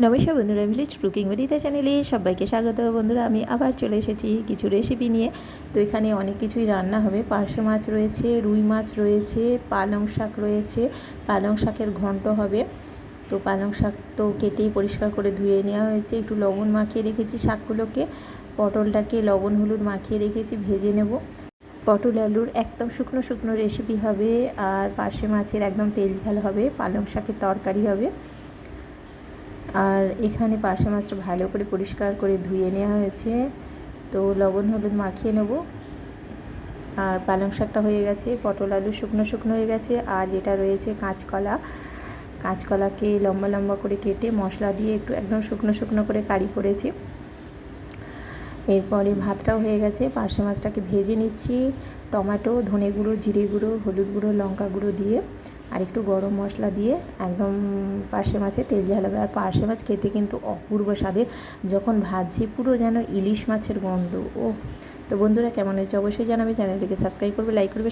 নমস্কার বন্ধুরা village cooking বেরিতে চ্যানেলে সবাইকে স্বাগত। বন্ধুরা, আমি আবার চলে এসেছি কিছু রেসিপি নিয়ে। তো এখানে অনেক কিছুই রান্না হবে। পার্শে মাছ রয়েছে, রুই মাছ রয়েছে, পালং শাক রয়েছে। পালং শাকের ঘন্ট হবে। তো পালং শাক তো কেটেই পরিষ্কার করে ধুয়ে নেওয়া হয়েছে। একটু লবণ মাখিয়ে রেখেছি শাকগুলোকে। পটলটাকে লবণ, হলুদ মাখিয়ে রেখেছি, ভেজে নেব। পটল, আলুর একদম শুকনো শুকনো রেসিপি হবে। আর পার্শে মাছের একদম তেল ঝাল হবে। পালং শাকের তরকারি হবে। আর এখানে পার্শে মাছটা ভালো করে পরিষ্কার করে ধুয়ে নেওয়া হয়েছে। তো লবণ, হলুদ মাখিয়ে নেব। আর পালং শাকটা হয়ে গেছে, পটল আলু শুকনো শুকনো হয়ে গেছে। আর যেটা রয়েছে কাঁচকলা, কাঁচকলাকে লম্বা লম্বা করে কেটে মশলা দিয়ে একটু একদম শুকনো শুকনো করে কারি করেছি। এরপরে ভাতটাও হয়ে গেছে, পার্শে মাছটাকে ভেজে নিচ্ছি। টমেটো ধনে গুঁড়ো জিরে গুঁড়ো, হলুদ গুঁড়ো, লঙ্কা গুঁড়ো দিয়ে। আর একটু গরম মশলা দিয়ে একদম পার্শে মাছে তেল ঝালাবে আর পার্শে মাছ খেতে কিন্তু অপূর্ব স্বাদের। যখন ভাজছি পুরো যেন ইলিশ মাছের গন্ধ ও তো বন্ধুরা কেমন হয়েছে অবশ্যই জানাবে। চ্যানেলটিকে সাবস্ক্রাইব করবে, লাইক করবে